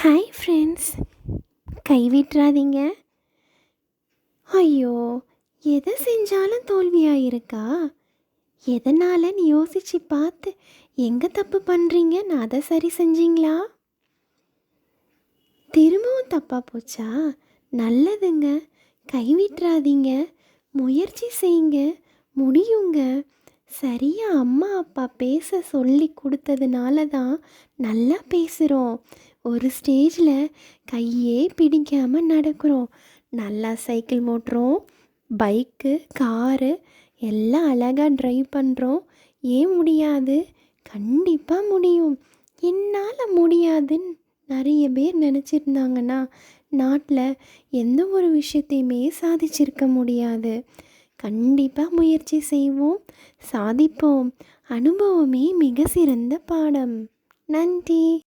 Hi friends கைவிட்றாதீங்க ஐயோ எதை செஞ்சாலும் தோல்வியாக இருக்கா எதனாலன்னு யோசிச்சு பார்த்து எங்கே தப்பு பண்ணுறீங்கன்னு அதை சரி செஞ்சீங்களா? திரும்பவும் தப்பாக போச்சா? நல்லதுங்க. கைவிட்றாதீங்க முயற்சி செய்யுங்க. முடியுங்க. சரியா அம்மா அப்பா பேச சொல்லி கொடுத்ததுனால தான் நல்லா பேசுகிறோம் ஒரு ஸ்டேஜில் கையே பிடிக்காமல் நடக்கிறோம். நல்லா சைக்கிள் ஓட்டுறோம் பைக்கு காரு எல்லாம் அழகாக ட்ரைவ் பண்ணுறோம் ஏன் முடியாது? கண்டிப்பாக முடியும். என்னால் முடியாதுன்னு நிறைய பேர் நினச்சிருந்தாங்கன்னா நாட்டில் எந்த ஒரு விஷயத்தையுமே சாதிச்சிருக்க முடியாது. கண்டிப்பாக முயற்சி செய்வோம் சாதிப்போம். அனுபவமே மிக சிறந்த பாடம். நன்றி.